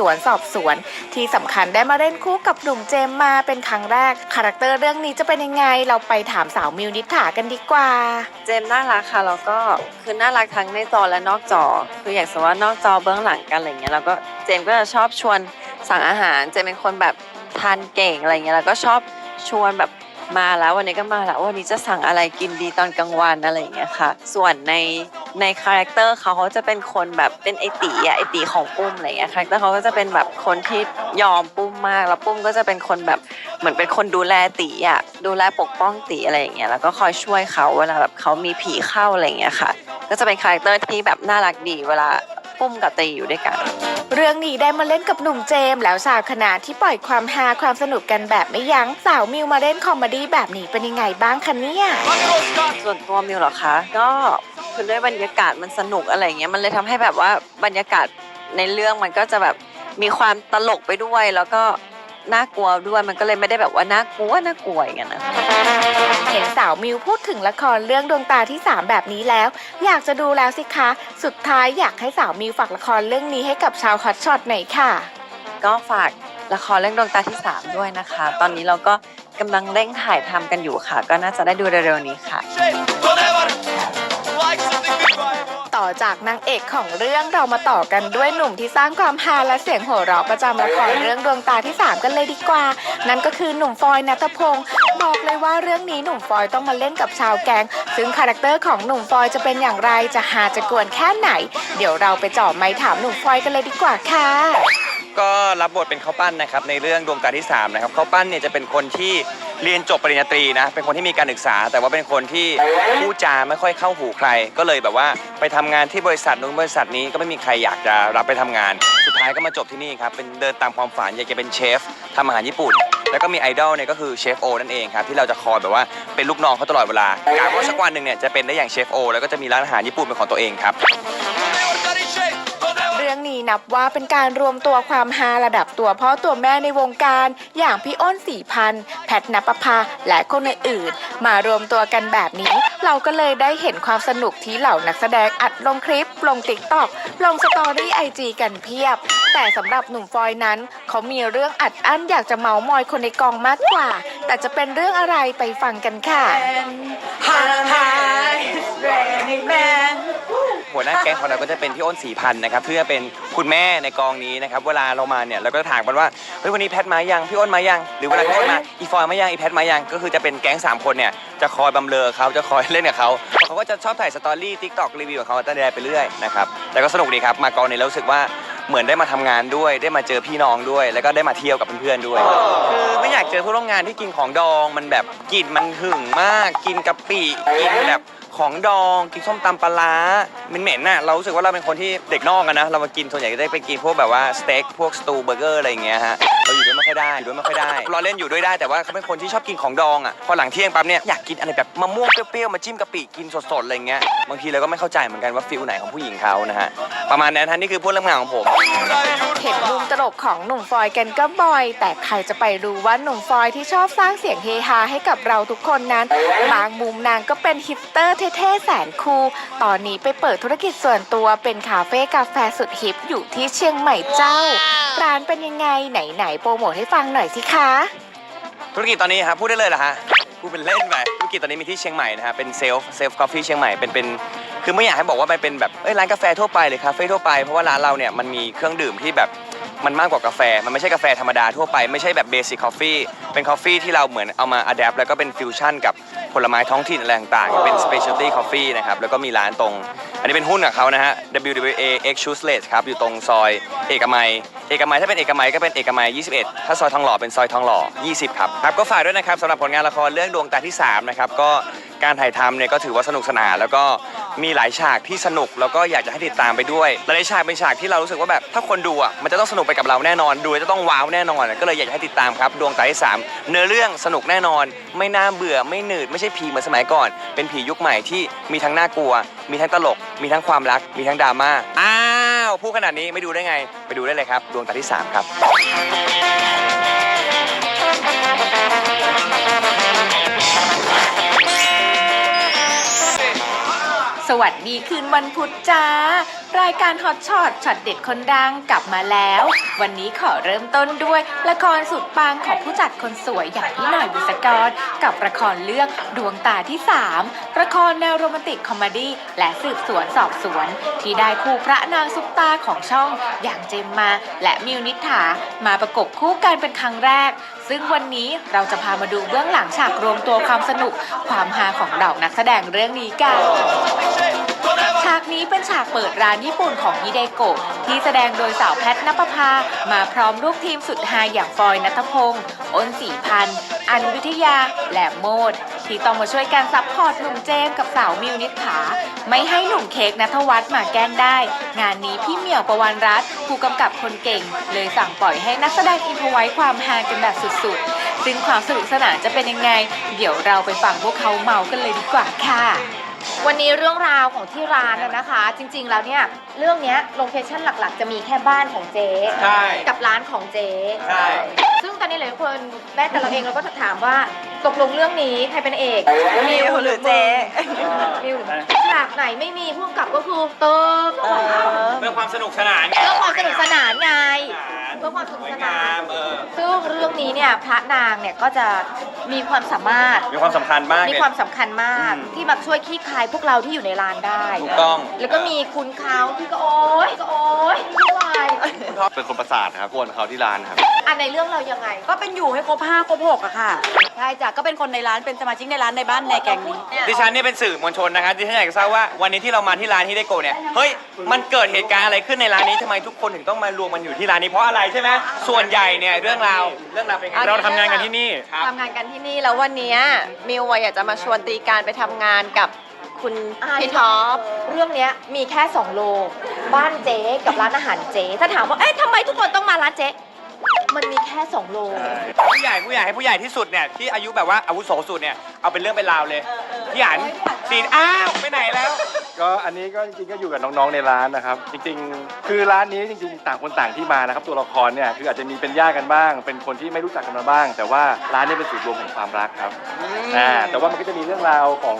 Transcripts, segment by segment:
สวนสอบสวนที่สำคัญได้มาเล่นคู่กับหนุ่มเจมมาเป็นครั้งแรก คาแรคเตอร์เรื่องนี้จะเป็นยังไง เราไปถามสาวมิวนิษฐากันดีกว่า เจมน่ารักค่ะแล้วก็คือน่ารักทั้งในจอและนอกจอ คืออย่างสมมติว่านอกจอเบื้องหลังกันอะไรเงี้ยแล้วก็เจมก็จะชอบชวนสั่งอาหาร เจมเป็นคนแบบทานเก่งอะไรเงี้ยแล้วก็ชอบชวนแบบ มาแล้ววันนี้ก็มาแล้ววันนี้จะสั่งอะไรกินดีตอนกลางวันอะไรอย่างเงี้ยค่ะ ส่วนในในคาแรคเตอร์เขาเขาจะเป็นคนแบบเป็นไอตีอะไอตีของปุ้มอะไรอย่างเงี้ยคาแรคเตอร์เขาก็จะเป็นแบบคนที่ยอมปุ้มมากแล้วปุ้มก็จะเป็นคนแบบเหมือนเป็นคนดูแลตีอะดูแลปกป้องตีอะไรอย่างเงี้ยแล้วก็คอยช่วยเขาเวลาแบบเขามีผีเข้าอะไรอย่างเงี้ยค่ะ ก็จะเป็นคาแรคเตอร์ที่แบบน่ารักดีเวลา ปุ้มกับตีอยู่ด้วยกัน เรื่องนี้ได้มาเล่นกับหนุ่มเจมส์แล้วชาวคณะที่ปล่อยความฮาความสนุกกันแบบไม่ยั้งสาวมิวมาเล่นคอมเมดี้แบบนี้เป็นยังไงบ้างคะเนี่ยส่วนตัวมิวเหรอคะก็คือด้วยบรรยากาศมันสนุกอะไรอย่างเงี้ยมันเลยทำให้แบบว่าบรรยากาศในเรื่องมันก็จะแบบมีความตลกไปด้วยแล้วก็น่ากลัวด้วยมันก็เลยไม่ได้แบบว่าน่ากลัวน่ากลัวอย่างเงี้ยนะ เห็นสาวมิวพูดถึงละครเรื่องดวงตาที่ 3 แบบนี้แล้ว อยากจะดูแล้วสิคะ สุดท้ายอยากให้สาวมิวฝากละครเรื่องนี้ให้กับชาวฮอตช็อตหน่อยค่ะ ก็ฝากละครเรื่องดวงตาที่ 3 ด้วยนะคะ ตอนนี้เราก็กำลังเร่งถ่ายทำกันอยู่ค่ะ ก็น่าจะได้ดูเร็วๆนี้ค่ะ Whatever. Like something goodbye. ต่อจากนางเอกของเรื่องเรามาต่อกันด้วยหนุ่มที่สร้างความฮาและเสียงโห่เราะประจำละครเรื่องดวงตาที่ 3 กันเลยดีกว่า นั่นก็คือหนุ่มฟอยนัทพงศ์ บอกเลยว่าเรื่องนี้หนุ่มฟอยต้องมาเล่นกับชาวแกง ซึ่งคาแรคเตอร์ของหนุ่มฟอยจะเป็นอย่างไรจะฮาจะกวนแค่ไหน เดี๋ยวเราไปเจ่อไม้ถามหนุ่มฟอยกันเลยดีกว่าค่ะ ก็รับบทเป็นข้าวปั้นนะครับในเรื่องดวงตาที่3นะครับข้าวปั้นเนี่ยจะเป็นคนที่เรียนจบปริญญาตรีนะ เป็นคนที่มีการศึกษา แต่ว่าเป็นคนที่พูดจาไม่ค่อยเข้าหูใคร ก็เลยแบบว่าไปทำงานที่บริษัทนู้นบริษัทนี้ก็ไม่มีใครอยากจะรับไปทำงาน สุดท้ายก็มาจบที่นี่ครับเป็นเดินตามความฝันอยากจะเป็นเชฟทำอาหารญี่ปุ่น แล้วก็มีไอดอลเนี่ยก็คือเชฟโอนั่นเองครับที่เราจะคอยแบบว่าเป็นลูกน้องเขาตลอดเวลากะว่าสักวันหนึ่งเนี่ยจะเป็นได้อย่างเชฟโอแล้วก็จะมีร้านอาหารญี่ปุ่นเป็นของตัวเองครับ เรื่องนี้นับว่าเป็นการรวมตัวความฮาระดับตัวพ่อตัวแม่ในวงการ อย่างพี่อ้นสี่พันแพทนปภาและคนอื่นๆมารวมตัวกันแบบนี้ เราก็เลยได้เห็นความสนุกที่เหล่านักแสดงอัดลงคลิป ลงติ๊กต็อกลงสตอรี่ไอจีกันเพียบ แต่สำหรับหนุ่มฟอยนั้น เขามีเรื่องอัดอั้นอยากจะเมามอยคนในกองมากกว่า แต่จะเป็นเรื่องอะไรไปฟังกันค่ะ หัวหน้าแก๊งของเราก็จะเป็นพี่อ้นสีพันธ์นะครับเพื่อเป็นคุณแม่ในกองนี้นะครับ เวลาเรามาเนี่ยเราก็จะถามกันว่าเฮ้ยวันนี้แพทมายังพี่อ้นมายัง หรือเวลาพี่อ้นมาอีฟอยมายังอีแพทมายังก็คือจะเป็นแก๊งสามคนเนี่ยจะคอยบำเรอเขาจะคอยเล่นกับเขาเขาก็จะชอบถ่ายสตอรี่ทิกตอกรีวิวของเขาตั้งแต่ไปเรื่อยนะครับแต่ก็สนุกดีครับมากองนี้แล้วรู้สึกว่า เหมือนได้มาทำงานด้วย ได้มาเจอพี่น้องด้วย แล้วก็ได้มาเที่ยวกับเพื่อนๆด้วย คือไม่อยากเจอผู้ร่วมงานที่กินของดองมันแบบกลิ่นมันหึงมาก กินกะปิกินแบบ ของดองกินส้มตำปลาร้ามันเหม็นน่ะเรารู้สึกว่าเราเป็นคนที่เด็กนอกกันะ เรามากินส่วนใหญ่ก็ได้ไปกินพวกแบบว่าสเต็กพวกสตูเบอร์เกอร์อะไรอย่างเงี้ยฮะเราอยู่ด้วยไม่ค่อยได้อยู่ด้วยไม่ค่อยได้เราเล่นอยู่ด้วยได้แต่ว่าเขาเป็นคนที่ชอบกินของดองอะพอหลังเที่ยงปั๊บเนี่ยอยากกินอะไรแบบมะม่วงเปรี้ยวๆมาจิ้มกะปิกินสดๆอะไรเงี้ยบางทีเราก็ไม่เข้าใจเหมือนกันว่าฟิลไหนของผู้หญิงเขานะฮะประมาณนั้นฮะนี่คือผู้ร่วมงานของผมเห็นมุมตลกของหนุ่มฟอยกันก็บ่อย แต่ใครจะไปรู้ว่าหนุ่มฟอยที่ชอบสร้างเสียงเฮฮาให้กับเราทุกคนนั้นบางมุมนางก็เป็นฮิปสเตอร์เท่ๆแสนคูลตอนนี้ไปเปิดธุรกิจส่วนตัวเป็นคาเฟ่กาแฟสุดฮิปอยู่ที่เชียงใหม่เจ้า ร้านเป็นยังไงไหนๆโปรโมทให้ฟังหน่อยสิคะ ธุรกิจตอนนี้ครับพูดได้เลยเหรอฮะพูดเป็นเล่นไปธุรกิจตอนนี้มีที่เชียงใหม่นะฮะเป็นเซลฟ์เซลฟ์กาแฟเชียงใหม่เป็นเป็นคือไม่อยากให้บอกว่ามันเป็นแบบเอ้ยร้านกาแฟทั่วไปหรือคาเฟ่ทั่วไปเพราะว่าร้านเราเนี่ยมันมีเครื่องดื่มที่แบบ มันมากกว่ากาแฟ มันไม่ใช่กาแฟธรรมดาทั่วไป ไม่ใช่แบบเบสิ c คอฟฟี่ เป็นคอฟฟี่ที่เราเหมือนเอามาอัดแอปแล้วก็เป็นฟิวชั่นกับผลไม้ท้องถิ่นอะไรต่างๆ เป็น specialty coffee นะครับ แล้วก็มีร้านตรง อันนี้เป็นหุ้นกับเขานะฮะ WWA X Shoes l a t e ครับ อยู่ตรงซอยเอกมัย เอกมัยถ้าเป็นเอกมัยก็เป็นเอกมัย 21 ถ้าซอยทองหล่อเป็นซอยทองหล่อ 20 ครับ ครับ ก็ฝากด้วยนะครับสำหรับผลงานละครเรื่องดวงตาที่ 3 นะครับ ก็ การถ่ายทำเนี่ยก็ถือว่าสนุกสนานแล้วก็มีหลายฉากที่สนุกแล้วก็อยากจะให้ติดตามไปด้วยหลายๆฉากเป็นฉากที่เรารู้สึกว่าแบบถ้าคนดูอะมันจะต้องสนุกไปกับเราแน่นอนดูแล้วจะต้องว้าวแน่นอนก็เลยอยากจะให้ติดตามครับดวงตาที่3เนื้อเรื่องสนุกแน่นอน ไม่น่าเบื่อไม่หนืดไม่ใช่ผีเหมือนสมัยก่อน เป็นผียุคใหม่ที่มีทั้งน่ากลัว มีทั้งตลก มีทั้งความรัก มีทั้งดราม่าอ้าวพูดขนาดนี้ไม่ดูได้ไง ไปดูได้เลยครับ ดวงตาที่สามครับ วัสดีคืนวันพุธจ้า รายการฮอตช็อตช็อตเด็ดคนดังกลับมาแล้ว วันนี้ขอเริ่มต้นด้วย ละครสุดปังของผู้จัดคนสวยอย่างพี่หน่อยบุษกร กับละครเรื่องดวงตาที่ 3 ละครแนวโรแมนติกคอมเมดี้และสืบสวนสอบสวน ที่ได้คู่พระนางซุปตาของช่อง อย่างเจมมา และมิวนิษฐามาประกบคู่กันเป็นครั้งแรกซึ่งวันนี้เราจะพามาดูเบื้องหลังฉากรวมตัวความสนุกความฮาของเหล่านักแสดงเรื่องนี้กันฉากนี้เป็นฉากเปิดร้านญี่ปุ่นของฮิเดโกะที่แสดงโดยสาวแพทนภภามาพร้อมลูกทีมสุดฮาอย่างฟอยนัทพงศ์ อ้นสีพันธ์ อันวิทยา และโมด ที่ต้องมาช่วยกันซัพพอร์ตหนุ่มเจมส์กับสาวมิวนิษฐา ไม่ให้หนุ่มเค้กนัทวัฒน์มาแกล้งได้ งานนี้พี่เหมียวประวันรัตน์ผู้กำกับคนเก่ง เลยสั่งปล่อยให้นักแสดงอินพไว้ความฮากันแบบสุดๆ ซึ่งความสนุกสนานจะเป็นยังไง เดี๋ยวเราไปฟังพวกเขาเมากันเลยดีกว่าค่ะ วันนี้เรื่องราวของที่ร้านน่ะนะคะ จริงๆแล้วเนี่ยเรื่องเนี้ยโลเคชั่นหลักๆ จะมีแค่บ้านของเจ๊ใช่กับร้านของเจ๊ใช่ ซึ่งตอนนี้หลายคนแม้แต่เราเองเราก็จะถามว่าตกลงเรื่องนี้ใครเป็นเอกมิวหรือเจ๊มิวหรือฉากไหนไม่มีผู้กำกับก็คือเติมเออเพื่อ ความสนุกสนานไงเพื่อความสนุกสนานไง เพื่อความสสนุกวยสงานานมเออซึ่งเรื่องนี้เนี่ยพระนางเนี่ยก็จะมีความสามารถ มีความสำคัญมากมีเนี่ย ความสำคัญมากอืมที่มาช่วยขี้คายพวกเราที่อยู่ในร้านได้ถูกต้อง แล้วก็มีคุณเขาที่ก็โอ๊ยก็โอ๊ย ไม่ไหวเป็นคนประสาทครับกวนเขาที่ร้านครับ อันในเรื่องเรายังไง ก็เป็นอยู่ให้ครบ5ครบ6อะค่ะใช่จ้ะก็เป็นคนในร้านเป็นสมาชิกในร้านในบ้านในแกงนี้ดิฉันเนี่ยเป็นสื่อมวลชนนะครับดิฉันอยากจะทราบว่าวันนี้ที่เรามาที่ร้านฮิเดโกะเนี่ยเฮ้ยมันเกิดเหตุการณ์อะไรขึ้นในร้านนี้ทำไมทุกคนถึงต้องมารวมมันอยู่ที่ร้านนี้เพราะอะไรใช่ไหมส่วนใหญ่เนี่ยเรื่องราวเรื่องราวเป็นไงเราทำงานกันที่นี่ครับทำงานกันที่นี่แล้ววันเนี้ยมิวอะอยากจะมาชวนตีการไปทำงานกับคุณอ่าพี่ท็อป เรื่องเนี้ยมีแค่ 2 โล บ้านเจ๊กับร้านอาหารเจ๊ถ้าถามว่า เอ๊ะทำไมทุกคนต้องมาร้านเจ๊ มันมีแค่2โล ผู้ใหญ่ผู้ใหญ่ให้ผู้ใหญ่ที่สุดเนี่ยที่อายุแบบว่าอาวุโสสุดเนี่ยเอาเป็นเรื่องเป็นราวเลยพี่หยันซีนอ้าวไปไหนแล้ว ก็อันนี้ก็จริงๆก็อยู่กับน้องๆในร้านนะครับ จริงๆ คือร้านนี้จริง ๆ ต่างคนต่างที่มานะครับ ตัวละครเนี่ยคืออาจจะมีเป็นญาติกันบ้าง เป็นคนที่ไม่รู้จักกันมาบ้าง แต่ว่าร้านนี้เป็นสูตรรวมของความรักครับอ่าแต่ว่ามันก็จะมีเรื่องราวของ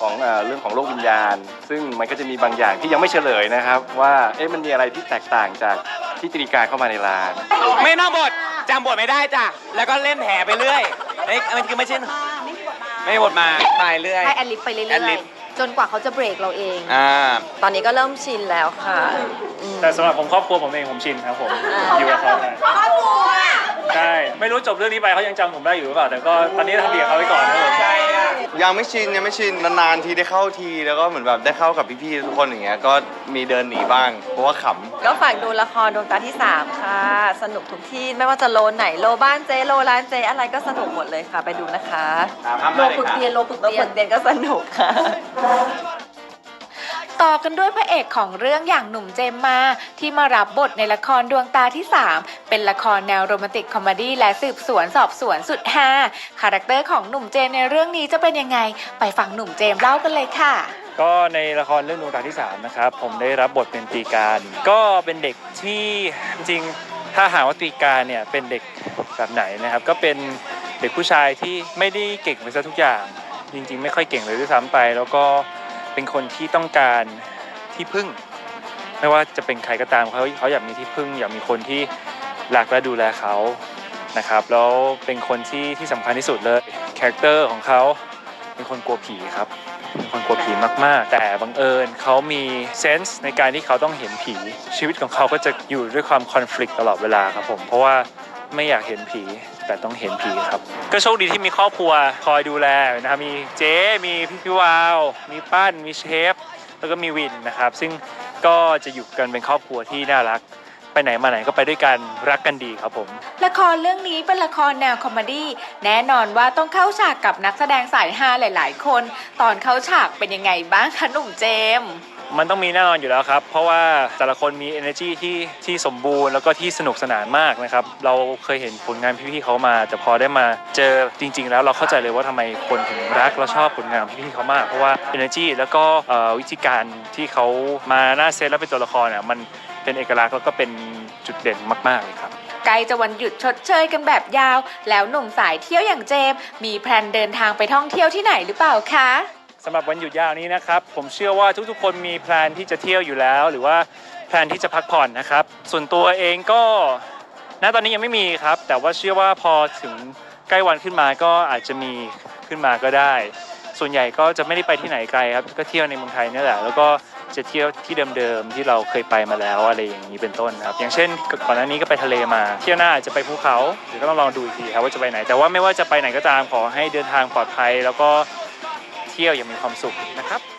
ของเอ่อเรื่องของโลกวิญญาณ ซึ่งมันก็จะมีบางอย่างที่ยังไม่เฉลยนะครับ ว่าเอ๊ะมันมีอะไรที่แตกต่างจากที่ตรีการเข้ามาในร้าน ไม่นอกบทจำบทไม่ได้จ้ะ แล้วก็เล่นแถไปเรื่อยเอ้ยมันคือไม่ใช่ไม่มีบทมาไปเรื่อย ให้แอดลิฟไปเรื่แอดลิอยฟ ๆ จนกว่าเขาจะเบรกเราเอง อ่าตอนนี้ก็เริ่มชินแล้วค่ะอืมแต่สำหรับผมครอบครัวผมเองผมชินครับผมอยู่กับเขาได้ใช่ไม่รู้จบเรื่องนี้ไปเขายังจำผมได้อยู่หรือเปล่าแต่ก็ตอนนี้ทำดีกับเขาไว้ก่อนนะผมใช่อะ ยังไม่ชินยังไม่ชินนานๆทีได้เข้าทีแล้วก็เหมือนแบบได้เข้ากับพี่ๆทุกคนอย่างเงี้ยก็มีเดินหนีบ้าง เพราะว่าขำก็ฝากดูละครดวงตาที่ 3 ค่ะ สนุกทุกที่ไม่ว่าจะโลไหนโลบ้านเจโลร้านเจอะไรก็สนุกหมดเลยค่ะ ไปดูนะคะโลฝึกเรียนโลฝึกโลเรียฝึนกเรียนก็สนุกค่ะต่อ กันด้วยพระเอกของเรื่องอย่างหนุ่มเจมมา ที่มารับบทในละครดวงตาที่ 3 เป็นละครแนวโรแมนติกคอมเมดี้และสืบสวนสอบสวนสุดฮาคาแรคเตอร์ของหนุ่มเจมในเรื่องนี้จะเป็นยังไง ไปฟังหนุ่มเจมเล่ากันเลยค่ะก็ในละครเรื่องดวงตาที่3นะครับผมได้รับบทเป็นตีการ ก็เป็นเด็กที่จริงถ้าหากว่าตีการเนี่ยเป็นเด็กแบบไหนนะครับ ก็เป็นเด็กผู้ชายที่ไม่ได้เก่งไปซะทุกอย่าง จริง ๆ ไม่ค่อยเก่งเลยด้วยซ้ำไป แล้วก็เป็นคนที่ต้องการ ที่พึ่ง ไม่ว่าจะเป็นใครก็ตามเขาเขาอยากมีที่พึ่ง อยากมีคนที่รักและดูแลเขานะครับแล้วเป็นคนที่ที่สำคัญที่สุดเลยคาแรคเตอร์ของเขาเป็นคนกลัวผีครับเป็นคนกลัวผีมากๆ แต่บังเอิญเขามีเซนส์ในการที่เขาต้องเห็นผี ชีวิตของเขาก็จะอยู่ด้วยความคอน FLICT ตลอดเวลาครับผมเพราะว่าไม่อยากเห็นผีแต่ต้องเห็นผีครับ ก็โชคดีที่มีครอบครัวคอยดูแลนะครับมีเจ๊มีพี่พิวาว มีปั้นมีเชฟ แล้วก็มีวินนะครับ ซึ่งก็จะอยู่กันเป็นครอบครัวที่น่ารัก ไปไหนมาไหนก็ไปด้วยกันรักกันดีครับผม ละครเรื่องนี้เป็นละครแนวคอมเมดี้แน่นอนว่าต้องเข้าฉากกับนักแสดงสายฮาหลาย ๆ คน ตอนเข้าฉากเป็นยังไงบ้างคะหนุ่มเจมส์ มันต้องมีแน่นอนอยู่แล้วครับ เพราะว่าแต่ละคนมี energy ที่ที่สมบูรณ์แล้วก็ที่สนุกสนานมากนะครับ เราเคยเห็นผลงานพี่ๆเขามา แต่พอได้มาเจอจริง ๆ แล้วเราเข้าใจเลยว่าทำไมคนถึงรักและชอบผลงานพี่ๆเขามาก เพราะว่า energy แล้วก็วิธีการที่เขามาหน้าเซตแล้วเป็นตัวละครเนี่ยมันเป็นเอกลักษณ์แล้วก็เป็นจุดเด่นมากๆเลยครับใกล้จะวันหยุดชดเชยกันแบบยาว แล้วหนุ่มสายเที่ยวอย่างเจม มีแพลนเดินทางไปท่องเที่ยวที่ไหนหรือเปล่าคะ สำหรับวันหยุดยาวนี้นะครับ ผมเชื่อว่าทุกๆ คนมีแพลนที่จะเที่ยวอยู่แล้ว หรือว่าแพลนที่จะพักผ่อนนะครับ ส่วนตัวเองก็ณตอนนี้ยังไม่มีครับ แต่ว่าเชื่อว่าพอถึงใกล้วันขึ้นมาก็อาจจะมีขึ้นมาก็ได้ ส่วนใหญ่ก็จะไม่ได้ไปที่ไหนไกลครับ ก็เที่ยวในเมืองไทยนี่แหละ แล้วก็จะเที่ยวที่เดิมๆที่เราเคยไปมาแล้วอะไรอย่างนี้เป็นต้นครับ อย่างเช่นก่อนหน้านี้ก็ไปทะเลมา เที่ยวหน้าอาจจะไปภูเขาเดี๋ยวก็ต้องลองดูอีกทีครับว่าจะไปไหน แต่ว่าไม่ว่าจะไปไหนก็ตามขอให้เดินทางปลอดภัย แล้วก็ ที่ยวอย่างมีความสุขนะครับ